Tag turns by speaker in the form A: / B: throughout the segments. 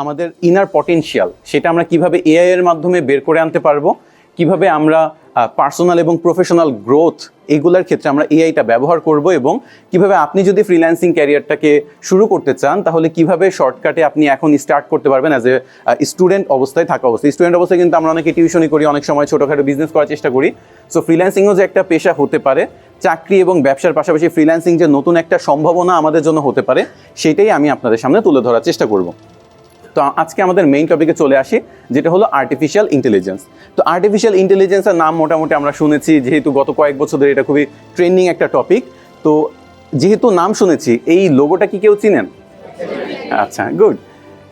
A: আমাদের inner potential সেটা আমরা কীভাবে এআই এর মাধ্যমে বের করে আনতে পারব, কীভাবে আমরা পার্সোনাল এবং প্রফেশনাল গ্রোথ এগুলার ক্ষেত্রে আমরা এআইটা ব্যবহার করব এবং কীভাবে আপনি যদি ফ্রিল্যান্সিং ক্যারিয়ারটাকে শুরু করতে চান, তাহলে কীভাবে শর্টকাটে আপনি এখন স্টার্ট করতে পারবেন অ্যাজ এ স্টুডেন্ট অবস্থায় থাকা অবস্থায়। স্টুডেন্ট অবস্থায় কিন্তু আমরা অনেকে টিউশনই করি, অনেক সময় ছোটোখাটো বিজনেস করার চেষ্টা করি। সো ফ্রিল্যান্সিংও যে একটা পেশা হতে পারে, চাকরি এবং ব্যবসার পাশাপাশি ফ্রিল্যান্সিং যে নতুন একটা সম্ভাবনা আমাদের জন্য হতে পারে, সেটাই আমি আপনাদের সামনে তুলে ধরার চেষ্টা করব। তো আজকে আমাদের মেইন টপিকে চলে আসি, যেটা হলো আর্টিফিশিয়াল ইন্টেলিজেন্স তো আর্টিফিশিয়াল ইন্টেলিজেন্সের নাম মোটামুটি আমরা শুনেছি, যেহেতু গত কয়েক বছর ধরে এটা খুবই ট্রেন্ডিং একটা টপিক তো যেহেতু নাম শুনেছি, এই লোগোটা কি কেউ চিনেন? আচ্ছা গুড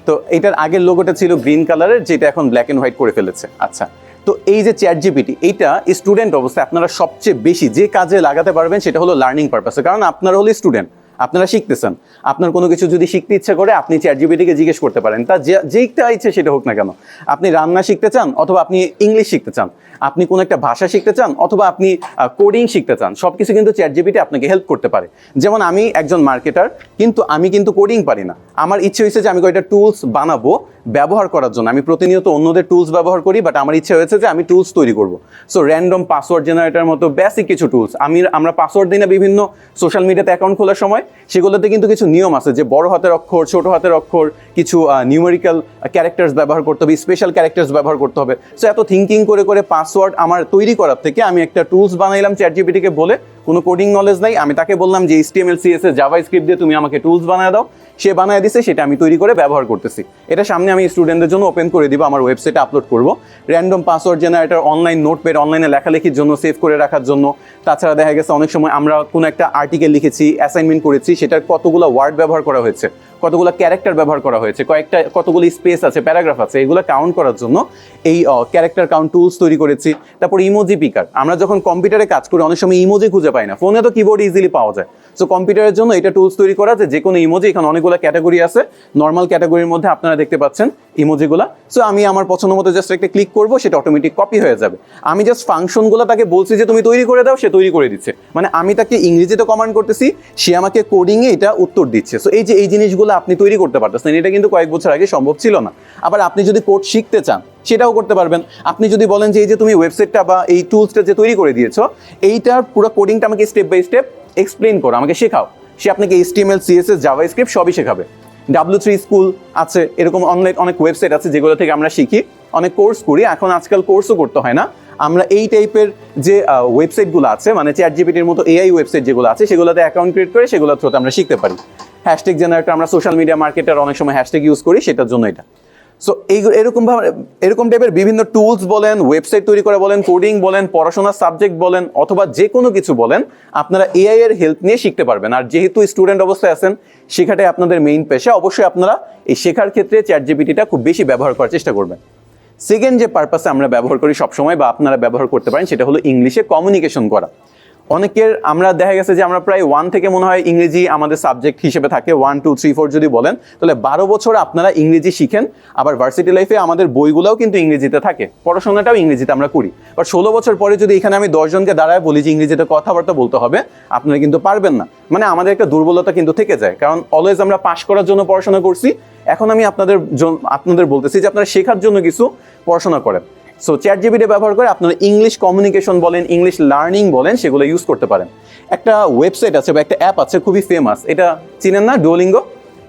A: তো এটার আগের লোগোটা ছিল গ্রিন কালারের যেটা এখন ব্ল্যাক অ্যান্ড হোয়াইট করে ফেলেছে। আচ্ছা তো এই যে চ্যাট জিপিটি এইটা স্টুডেন্ট অবস্থায় আপনারা সবচেয়ে বেশি যে কাজে লাগাতে পারবেন, সেটা হলো লার্নিং পারপাসে কারণ আপনারা হলো স্টুডেন্ট আপনারা শিখতেছেন। আপনার কোনো কিছু যদি শিখতে ইচ্ছে করে, আপনি চ্যাট জিবিটিকে জিজ্ঞেস করতে পারেন। তা যে যেইটা ইচ্ছে সেটা হোক না কেন। আপনি রান্না শিখতে চান অথবা আপনি ইংলিশ শিখতে চান, আপনি কোনো একটা ভাষা শিখতে চান অথবা আপনি কোডিং শিখতে চান সব কিছু কিন্তু চ্যাট জিবিটি আপনাকে হেল্প করতে পারে। যেমন আমি একজন মার্কেটার কিন্তু আমি কিন্তু কোডিং পারি না। আমার ইচ্ছে হয়েছে যে আমি কয়েকটা টুলস বানাবো ব্যবহার করার জন্য। আমি প্রতিনিয়ত অন্যদের টুলস ব্যবহার করি বাট আমার ইচ্ছে হয়েছে যে আমি টুলস তৈরি করব। সো র্যান্ডম পাসওয়ার্ড জেনারেটার মতো বেসিক কিছু টুলস আমি, আমরা পাসওয়ার্ড দিই না বিভিন্ন সোশ্যাল মিডিয়াতে অ্যাকাউন্ট খোলার সময়। সেগুলোতে কিন্তু কিছু নিয়ম আছে, যে বড় হাতের অক্ষর, ছোট হাতের অক্ষর, কিছু নিউমেরিক্যাল ক্যারেক্টার্স ব্যবহার করতে হবে স্পেশাল ক্যারেক্টার্স ব্যবহার করতে হবে। সো এত থিঙ্কিং করে করে পাসওয়ার্ড আমার তৈরি করার থেকে আমি একটা টুলস বানাইলাম চ্যাট জিপিটিকে বলে, কোনো কোডিং নলেজ নাই, আমি তাকে বললাম যে এইচটিএমএল সিএসএস জাভা স্ক্রিপ্ট দিয়ে তুমি আমাকে টুলস বানায় দাও। সে বানায় দিছে, সেটা আমি তৈরি করে ব্যবহার করতেছি। এটা সামনে আমি স্টুডেন্টদের জন্য ওপেন করে দিব, আমার ওয়েবসাইটে আপলোড করব। Random password generator online notepad অনলাইনে লেখালেখির জন্য সেভ করে রাখার জন্য। তাছাড়া দেখা গেছে অনেক সময় আমরা কোনো একটা আর্টিকেল লিখেছি অ্যাসাইনমেন্ট করেছি, সেটার কতগুলো ওয়ার্ড ব্যবহার করা হয়েছে। কতগুলো ক্যারেক্টার ব্যবহার করা হয়েছে, কয়েকটা, কতগুলো স্পেস আছে, প্যারাগ্রাফ আছে, এগুলো কাউন্ট করার জন্য এই ক্যারেক্টার কাউন্ট টুলস তৈরি করেছি। তারপর ইমোজি পিকার, আমরা যখন কম্পিউটারে কাজ করি, অনেক সময় ইমোজি খুঁজে পাই না, ফোনে তো কিবোর্ড ইজিলি পাওয়া যায়। সো কম্পিউটারের জন্য এটা টুলস তৈরি করা যে কোনো ইমোজি এখানে অনেকগুলো ক্যাটাগরি আছে। নর্মাল ক্যাটাগরির মধ্যে আপনারা দেখতে পাচ্ছেন ইমোজিগুলো সো আমি আমার পছন্দ মতো জাস্ট একটা ক্লিক করব, সেটা অটোমেটিক কপি হয়ে যাবে। আমি জাস্ট ফাংশনগুলো তাকে বলছি যে, তুমি তৈরি করে দাও, সে তৈরি করে দিচ্ছে। মানে আমি তাকে ইংরেজিতে কমান্ড করতেছি, সে আমাকে কোডিংয়ে এটা উত্তর দিচ্ছে। সো এই যে, এই জিনিসগুলো আপনি তৈরি করতে পারতেছেন, এটা কিন্তু কয়েক বছর আগে সম্ভব ছিল না। আবার আপনি যদি কোড শিখতে চান, সেটাও করতে পারবেন। আপনি যদি বলেন যে, এই যে, তুমি ওয়েবসাইটটা বা এই টুলসটা যে তৈরি করে দিয়েছ, এইটার পুরো কোডিংটা আমাকে স্টেপ বাই স্টেপ এক্সপ্লেন করো, আমাকে শেখাও। সে আপনাকে এইচটিএমএল সিএসএস জাভা স্ক্রিপ্ট সবই শেখাবে। ডাব্লিউ থ্রি স্কুল আছে, এরকম অনলাইন অনেক ওয়েবসাইট আছে যেগুলো থেকে আমরা শিখি, অনেক কোর্স করি। এখন আজকাল কোর্সও করতে হয় না। আমরা এই টাইপের যে ওয়েবসাইটগুলো আছে মানে চ্যাট জিপিটির মতো এআই ওয়েবসাইট যেগুলো আছে, সেগুলোতে অ্যাকাউন্ট ক্রিয়েট করে সেগুলোর থ্রুতে আমরা শিখতে পারি। হ্যাশট্যাগ জেনারেটর আমরা সোশ্যাল মিডিয়া মার্কেটার অনেক সময় হ্যাশট্যাগ ইউজ করি, সেটার জন্য এটা। সো এই এরকম এরকম টাইপের বিভিন্ন টুলস বলেন ওয়েবসাইট তৈরি করা বলেন কোডিং বলেন, পড়াশোনার সাবজেক্ট বলেন, অথবা যে কোনো কিছু বলেন, আপনারা এআই এর হেল্প নিয়ে শিখতে পারবেন। আর যেহেতু স্টুডেন্ট অবস্থায় আছেন, শেখাটাই আপনাদের মেইন পেশা। অবশ্যই আপনারা এই শেখার ক্ষেত্রে চ্যাট জিপিটিটা খুব বেশি ব্যবহার করার চেষ্টা করবেন। সেকেন্ড যে পারপাসে আমরা ব্যবহার করি সবসময় বা আপনারা ব্যবহার করতে পারেন, সেটা হলো ইংলিশে কমিউনিকেশন করা। অনেকের আমরা দেখা গেছে যে আমরা প্রায় ওয়ান থেকে মনে হয় ইংরেজি আমাদের সাবজেক্ট হিসেবে থাকে ওয়ান টু থ্রি ফোর যদি বলেন, তাহলে বারো বছর আপনারা ইংরেজি শিখেন, আবার ভার্সিটি লাইফে আমাদের বইগুলোও কিন্তু ইংরেজিতে থাকে, পড়াশোনাটাও ইংরেজিতে আমরা করি। বাট ষোলো বছর পরে যদি এখানে আমি দশজনকে দাঁড়ায় বলি যে ইংরেজিতে কথাবার্তা বলতে হবে, আপনারা কিন্তু পারবেন না। মানে আমাদের একটা দুর্বলতা কিন্তু থেকে যায়, কারণ অলওয়েজ আমরা পাশ করার জন্য পড়াশোনা করছি, এখন আমি আপনাদের আপনাদের বলতেছি যে আপনারা শেখার জন্য কিছু পড়াশোনা করেন। সো চ্যাট জিবিটি ব্যবহার করে আপনারা ইংলিশ কমিউনিকেশন বলেন ইংলিশ লার্নিং বলেন, সেগুলো ইউজ করতে পারেন। একটা ওয়েবসাইট আছে বা একটা অ্যাপ আছে খুবই ফেমাস এটা চিনেন না? ডুয়োলিঙ্গো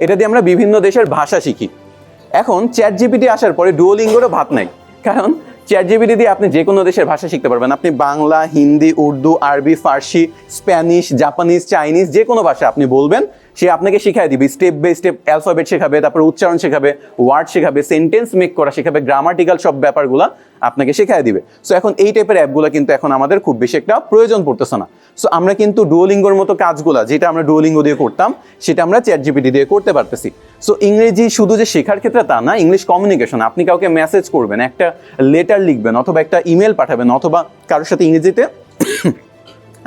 A: এটা দিয়ে আমরা বিভিন্ন দেশের ভাষা শিখি। এখন চ্যাট জিপিটি আসার পরে ডুয়োলিঙ্গোরও ভাত নাই। কারণ চ্যাট জিপিটি দিয়ে আপনি যে কোনো দেশের ভাষা শিখতে পারবেন। আপনি বাংলা, হিন্দি, উর্দু, আরবি, ফার্সি, স্প্যানিশ, জাপানিজ, চাইনিজ যে কোনো ভাষা আপনি বলবেন সে আপনাকে শিখাই দিবে স্টেপ বাই স্টেপ অ্যালফাবেট শেখাবে, তারপর উচ্চারণ শেখাবে ওয়ার্ড শেখাবে সেন্টেন্স মেক করা শেখাবে গ্রামাটিক্যাল সব ব্যাপারগুলো আপনাকে শেখায় দিবে। সো এখন এই টাইপের অ্যাপগুলো কিন্তু এখন আমাদের খুব বেশি একটা প্রয়োজন পড়তেছে না। সো আমরা কিন্তু ডুয়োলিঙ্গোর মতো কাজগুলা, যেটা আমরা ডুয়োলিঙ্গো দিয়ে করতাম, সেটা আমরা চ্যাট জিপিটি দিয়ে করতে পারতেছি। সো ইংরেজি শুধু যে শেখার ক্ষেত্রে তা না ইংলিশ কমিউনিকেশন আপনি কাউকে মেসেজ করবেন, একটা লেটার লিখবেন, অথবা একটা ইমেল পাঠাবেন, অথবা কারোর সাথে ইংরেজিতে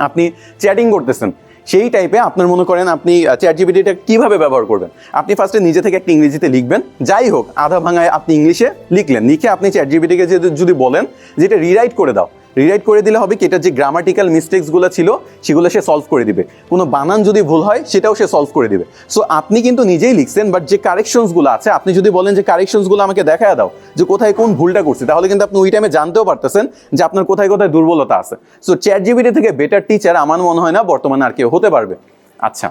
A: আপনি চ্যাটিং করতেছেন সেই টাইপে আপনার মনে করেন আপনি চ্যাট জিবিটিটা কীভাবে ব্যবহার করবেন? আপনি ফার্স্টে নিজে থেকে একটা ইংরেজিতে লিখবেন। যাই হোক, আধা ভাঙায় আপনি ইংলিশে লিখলেন। লিখে আপনি চ্যাট জিবিটিকে যদি বলেন যেটা রিরাইট করে দাও রিরাইট করে দিলে হবে কি, এটা যে গ্রামাটিক্যাল মিস্টেক্সগুলো ছিল, সেগুলো সে সলভ করে দিবে। কোনো বানান যদি ভুল হয়, সেটাও সে সলভ করে দিবে। সো আপনি কিন্তু নিজেই লিখছেন বাট যে কারেকশনসগুলো আছে, আপনি যদি বলেন যে কারেকশনসগুলো আমাকে দেখা দাও, যে কোথায় কোন ভুলটা করছি, তাহলে কিন্তু আপনি ওই টাইমে জানতেও পারতেছেন যে আপনার কোথায় কোথায় দুর্বলতা আছে। সো চ্যাট জিবিটি থেকে বেটার টিচার আমার মনে হয় না, বর্তমানে আর কেউ হতে পারবে। আচ্ছা।